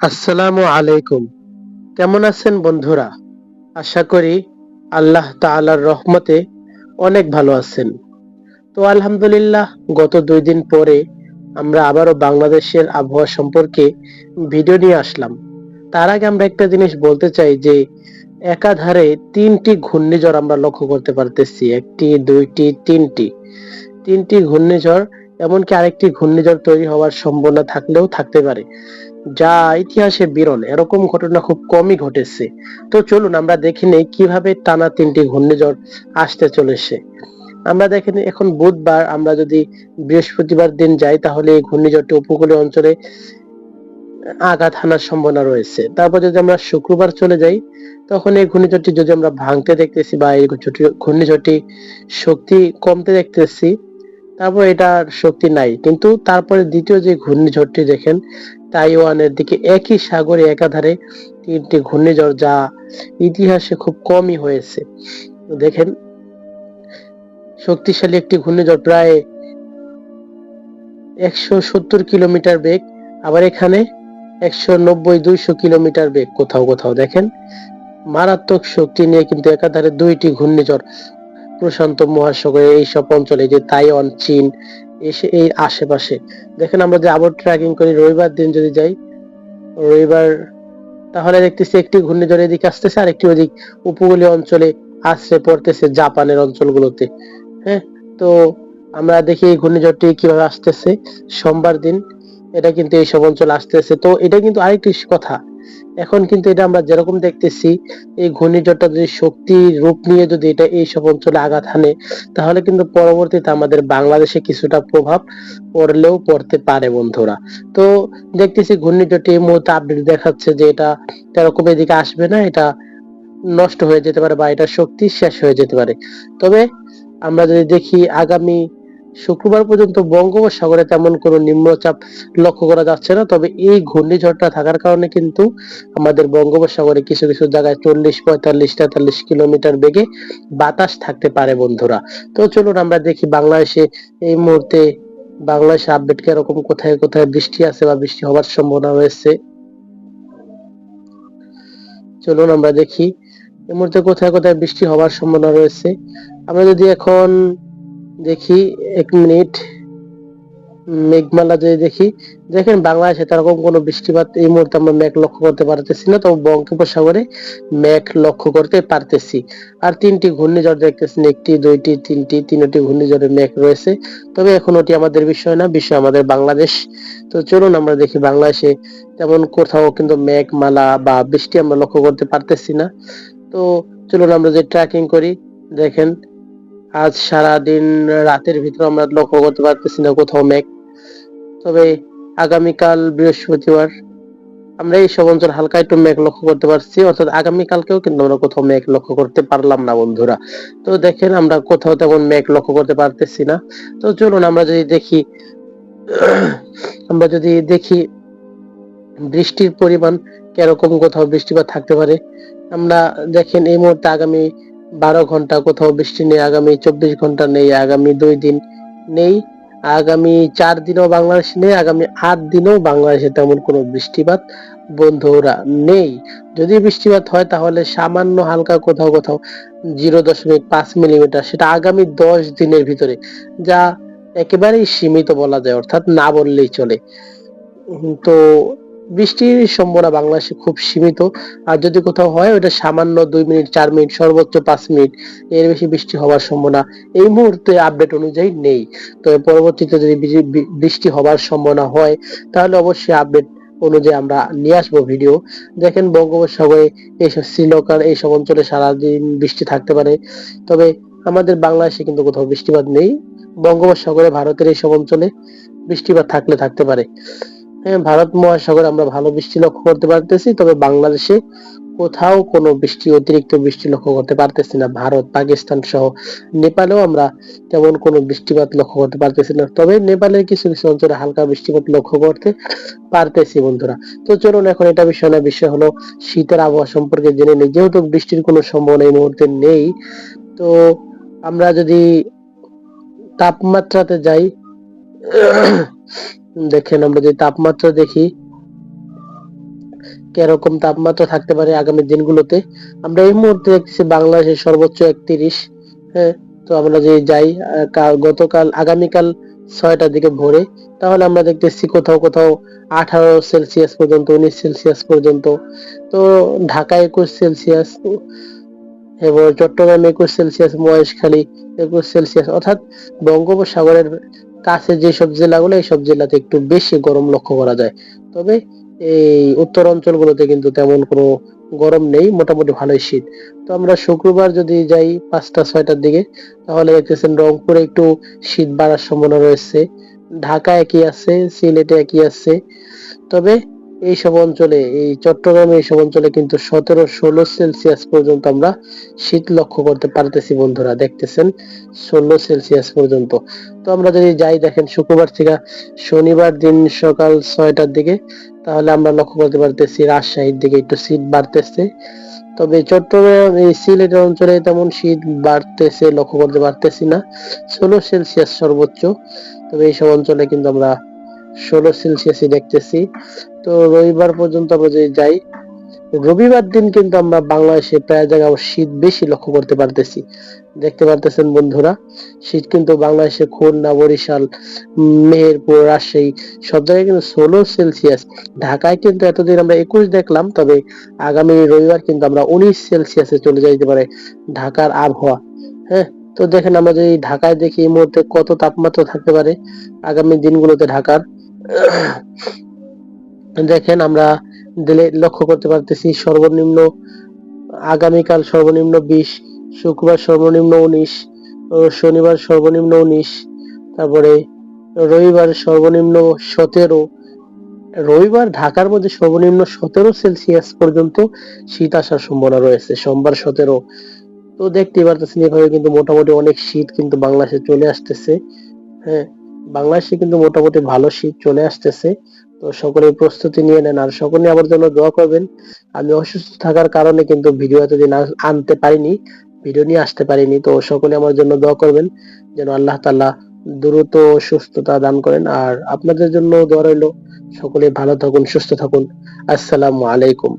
আসসালামু আলাইকুম। কেমন আছেন বন্ধুরা? আশা করি আল্লাহ তাআলার রহমতে অনেক ভালো আছেন। তো আলহামদুলিল্লাহ, গত দুই দিন পরে আমরা আবারও বাংলাদেশের আবহাওয়া সম্পর্কে ভিডিও নিয়ে আসলাম। তার আগে আমরা একটা জিনিস বলতে চাই যে, একাধারে তিনটি ঘূর্ণিঝড় আমরা লক্ষ্য করতে পারতেছি, একটি, দুইটি, তিনটি। তিনটি ঘূর্ণিঝড় এমনকি আরেকটি ঘূর্ণিঝড় তৈরি হওয়ার সম্ভাবনা থাকলেও থাকতে পারে, যা ইতিহাসে বিরল। এরকম ঘটনা খুব কমই ঘটেছে। তো চলুন আমরা দেখে নেই কীভাবে টানা তিনটি ঘূর্ণিঝড় আসতে চলেছে। আমরা দেখেন এখন বুধবার আমরা যদি বৃহস্পতিবার দিন যাই, তাহলে এই ঘূর্ণিঝড়টি উপকূলীয় অঞ্চলে আঘাত হানার সম্ভাবনা রয়েছে। তারপর যদি আমরা শুক্রবার চলে যাই, তখন এই ঘূর্ণিঝড়টি যদি আমরা ভাঙতে দেখতেছি বা এই ঘূর্ণিঝড়টি- শক্তি কমতে দেখতেছি তারপর এটার শক্তি নাই। কিন্তু তারপরে দ্বিতীয় যে ঘূর্ণিঝড়টি দেখেন, তাইওয়ানের দিকে একই সাগরে একাধারে তিনটি ঘূর্ণিঝড় যা ইতিহাসে খুব কমই হয়েছে। দেখেন, শক্তিশালী একটি ঘূর্ণিঝড় প্রায় একশো সত্তর কিলোমিটার বেগ, আবার এখানে একশো নব্বই দুইশো কিলোমিটার বেগ কোথাও কোথাও। দেখেন, মারাত্মক শক্তি নিয়ে কিন্তু একাধারে দুইটি ঘূর্ণিঝড় প্রশান্ত মহাসাগরের এইসব অঞ্চলে যে তাইওয়ান, চীন, এসে এই আশেপাশে। দেখেন আমরা যে আবার ট্র্যাকিং করি, রবিবার দিন যদি যাই, রবিবার, তাহলে দেখতেছি একটি ঘূর্ণিঝড় এদিকে আসতেছে আর একটি ওদিক উপকূলীয় অঞ্চলে আশ্রে পড়তেছে জাপানের অঞ্চলগুলোতে। হ্যাঁ তো আমরা দেখি এই ঘূর্ণিঝড়টি কীভাবে আসতেছে। সোমবার দিন এটা কিন্তু এইসব অঞ্চলে আসতেছে। তো এটা কিন্তু আরেকটি কথা এখন কিন্তু এটা আমরা যেরকম দেখতেছি, এই ঘূর্ণিঝড়টা যদি শক্তির রূপ নিয়ে যদি এটা এইসব অঞ্চলে আঘাত হানে, তাহলে কিন্তু পরবর্তীতে আমাদের বাংলাদেশে কিছুটা প্রভাব পড়লেও পড়তে পারে বন্ধুরা। তো দেখতেছি ঘূর্ণিঝড়টি এই মুহূর্তে আপডেট দেখাচ্ছে যে এটা এরকম এদিকে আসবে না, এটা নষ্ট হয়ে যেতে পারে বা এটা শক্তি শেষ হয়ে যেতে পারে। তবে আমরা যদি দেখি আগামী শুক্রবার পর্যন্ত বঙ্গোপসাগরে তেমন কোনো নিম্নচাপ লক্ষ্য করা যাচ্ছে না, তবে এই ঘূর্ণিঝড়টা থাকার কারণে কিন্তু আমাদের বঙ্গোপসাগরে কিছু কিছু জায়গায় চল্লিশ, পঁয়তাল্লিশ, তেতাল্লিশ কিলোমিটার বেগে বাতাস থাকতে পারে বন্ধুরা। তো চলুন আমরা দেখি বাংলাদেশে এই মুহূর্তে বাংলাদেশে আপডেট কীরকম, কোথায় কোথায় বৃষ্টি আছে বা বৃষ্টি হওয়ার সম্ভাবনা রয়েছে। চলুন আমরা দেখি এই মুহূর্তে কোথায় কোথায় বৃষ্টি হওয়ার সম্ভাবনা রয়েছে। আমরা যদি এখন দেখি, এক মিনিট। মেঘমালা যদি দেখি। দেখেন, বাংলাদেশে তেরকম কোনো বৃষ্টিপাত এই মুহূর্তে আমরা মেঘ লক্ষ্য করতে পারতেছি না, তবে বঙ্গোপসাগরে মেঘ লক্ষ্য করতে পারতেছি। আর তিনটি ঘূর্ণিঝড় দেখতেছেন, একটি, দুইটি, তিনটি তিনটি ঘূর্ণিঝড়ের মেঘ রয়েছে। তবে এখন ওটি আমাদের বিষয় না, বিষয় আমাদের বাংলাদেশ। তো চলুন, আমরা দেখি বাংলাদেশে তেমন কোথাও কিন্তু মেঘমালা বা বৃষ্টি আমরা লক্ষ্য করতে পারতেছি না। তো চলুন, আমরা যে ট্র্যাকিং করি, দেখেন আজ সারা দিন রাতের ভিতরে আমরা লক্ষ্য করতে পারতেছি না কোথাও মেঘ। তবে আগামীকাল বৃহস্পতিবার আমরা এই সব অঞ্চল হালকা একটু মেঘ লক্ষ্য করতে পারছি। অর্থাৎ আগামীকালকেও কিন্তু আমরা কোথাও মেঘ লক্ষ্য করতে পারলাম না, বন্ধুরা। তো দেখেন, আমরা কোথাও তেমন মেঘ লক্ষ্য করতে পারতেছি না। তো চলুন, আমরা যদি দেখি, আমরা যদি দেখি বৃষ্টির পরিমাণ কীরকম কোথাও বৃষ্টিপাত থাকতে পারে। আমরা দেখেন, এই মুহূর্তে আগামী বারো ঘণ্টা, কোথাও বৃষ্টি নেই, আগামী চব্বিশ ঘণ্টা নেই, আগামী দুই দিন নেই, আগামী চার দিনও বাংলাদেশ নেই, আগামী আট দিনও বাংলাদেশে তেমন কোনো বৃষ্টিপাত বন্ধুরা নেই। যদি বৃষ্টিপাত হয়, তাহলে সামান্য হালকা কোথাও কোথাও জিরো দশমিক পাঁচ মিলিমিটার, সেটা আগামী দশ দিনের ভিতরে, যা একেবারেই সীমিত বলা যায়, অর্থাৎ না বললেই চলে। তো বৃষ্টির সম্ভাবনা বাংলাদেশে খুব সীমিত। আর যদি কোথাও হয় ওটা সামান্য দুই মিনিট, চার মিনিট, সর্বোচ্চ পাঁচ মিনিট, এর বেশি বৃষ্টি হওয়ার সম্ভাবনা এই মুহূর্তে আপডেট অনুযায়ী নেই। তবে পরবর্তীতে যদি বৃষ্টি হওয়ার সম্ভাবনা হয়, তাহলে অবশ্যই আপডেট অনুযায়ী আমরা নিয়ে আসব ভিডিও দেখেন বঙ্গোপসাগরে এইসব শ্রীলঙ্কার এইসব অঞ্চলে সারাদিন বৃষ্টি থাকতে পারে। তবে আমাদের বাংলাদেশে কিন্তু কোথাও বৃষ্টিপাত নেই। বঙ্গোপসাগরে ভারতের এইসব অঞ্চলে বৃষ্টিপাত থাকলে থাকতে পারে। হ্যাঁ ভারত মহাসাগরে আমরা ভালো বৃষ্টি লক্ষ্য করতে পারতেছি, তবে বাংলাদেশে কোথাও কোনো বৃষ্টি, অতিরিক্ত বৃষ্টি লক্ষ্য করতে পারতেছি না। ভারত, পাকিস্তান সহ নেপালেও আমরা তেমন কোনো বৃষ্টিপাত লক্ষ্য করতে পারতেছি না। তবে নেপালের কিছু কিছু অঞ্চলে হালকা বৃষ্টিপাত লক্ষ্য করতে পারতেছি বন্ধুরা। তো চলুন এখন এটা বিষয় না, বিষয় হলো শীতের আবহাওয়া সম্পর্কে জেনে নিই। যেহেতু বৃষ্টির কোনো সম্ভাবনা এই মুহূর্তে নেই, তো আমরা যদি তাপমাত্রাতে যাই দেখেন আমরা যদি তাপমাত্রা দেখি, কীরকম তাপমাত্রা থাকতে পারে আগামী দিনগুলোতে। আমরা এই মুহূর্তে দেখতেছি বাংলাদেশের সর্বোচ্চ একত্রিশ হ্যাঁ? তো আমরা যদি যাই কাল- গতকাল, আগামীকাল ছয়টার দিকে ভোরে, তাহলে আমরা দেখতেছি কোথাও কোথাও আঠারো সেলসিয়াস পর্যন্ত, উনিশ সেলসিয়াস পর্যন্ত। তো ঢাকা একুশ সেলসিয়াস এবং চট্টগ্রাম একুশ সেলসিয়াস, মহেশখালী একুশ সেলসিয়াস, অর্থাৎ বঙ্গোপসাগরের কাছে যেসব জেলাগুলো এইসব জেলাতে একটু বেশি গরম লক্ষ্য করা যায়। তবে এই উত্তর অঞ্চলগুলোতে কিন্তু তেমন কোনো গরম নেই, মোটামুটি ভালোই শীত। তো আমরা শুক্রবার যদি যাই পাঁচটা, ছয়টার দিকে, তাহলে দেখতেছেন রংপুরে একটু শীত বাড়ার সম্ভাবনা রয়েছে। ঢাকা একই আছে, সিলেটে একই আছে। তবে এইসব অঞ্চলে, এই চট্টগ্রামে এইসব অঞ্চলে কিন্তু সতেরো ষোলো সেলসিয়াস পর্যন্ত আমরা শীত লক্ষ্য করতে পারতেছি বন্ধুরা, দেখতেছেন? ষোলো সেলসিয়াস পর্যন্ত। তো আমরা যদি যাই, দেখেন শুক্রবার থেকে শনিবার দিন সকাল ছয়টার দিকে, তাহলে আমরা লক্ষ্য করতে পারতেছি রাজশাহীর দিকে একটু শীত বাড়তেছে। তবে চট্টগ্রাম, এই সিলেট অঞ্চলে তেমন শীত বাড়তেছে, লক্ষ্য করতে পারতেছি না। ষোলো সেলসিয়াস সর্বোচ্চ। তবে এইসব অঞ্চলে কিন্তু আমরা ষোলো সেলসিয়াসই দেখতেছি। তো রবিবার পর্যন্ত আমরা যদি যাই, রবিবার দিন কিন্তু আমরা বাংলাদেশে প্রায় জায়গায় শীত বেশি লক্ষ্য করতে পারতেছি। দেখতে পারতেছেন বন্ধুরা, শীত কিন্তু বাংলাদেশে খুলনা, বরিশাল, মেহেরপুর, রাজশাহী, সব জায়গায় কিন্তু ষোলো সেলসিয়াস। ঢাকায় কিন্তু এতদিন আমরা একুশ দেখলাম, তবে আগামী রবিবার কিন্তু আমরা উনিশ সেলসিয়াসে চলে যাইতে পারে ঢাকার আবহাওয়া। হ্যাঁ তো দেখেন আমরা যদি ঢাকায় দেখি এই মুহূর্তে কত তাপমাত্রা থাকতে পারে আগামী দিনগুলোতে ঢাকার। দেখেন আমরা দিলে লক্ষ্য করতে পারতেছি সর্বনিম্ন আগামীকাল সর্বনিম্ন বিশ, শুক্রবার সর্বনিম্ন উনিশ শনিবার সর্বনিম্ন উনিশ, তারপরে রবিবার সর্বনিম্ন সতেরো, রবিবার ঢাকার মধ্যে সর্বনিম্ন সতেরো সেলসিয়াস পর্যন্ত শীত আসার সম্ভাবনা রয়েছে, সোমবার সতেরো। তো দেখতেই পারতেছেন এভাবে কিন্তু মোটামুটি অনেক শীত কিন্তু বাংলাদেশে চলে আসতেছে হ্যাঁ। বাংলাদেশে কিন্তু মোটামুটি ভালো শীত চলে আসতেছে। তো সকলেই প্রস্তুতি নিয়ে নেন আর সকলে আমার জন্য দোয়া করবেন। আমি অসুস্থ থাকার কারণে কিন্তু ভিডিও এতদিন আনতে পারিনি, ভিডিও নিয়ে আসতে পারিনি। তো সকলে আমার জন্য দোয়া করবেন যেন আল্লাহ তাআলা দ্রুত সুস্থতা দান করেন। আর আপনাদের জন্য দোয়া রইল, সকলে ভালো থাকুন, সুস্থ থাকুন। আসসালামু আলাইকুম।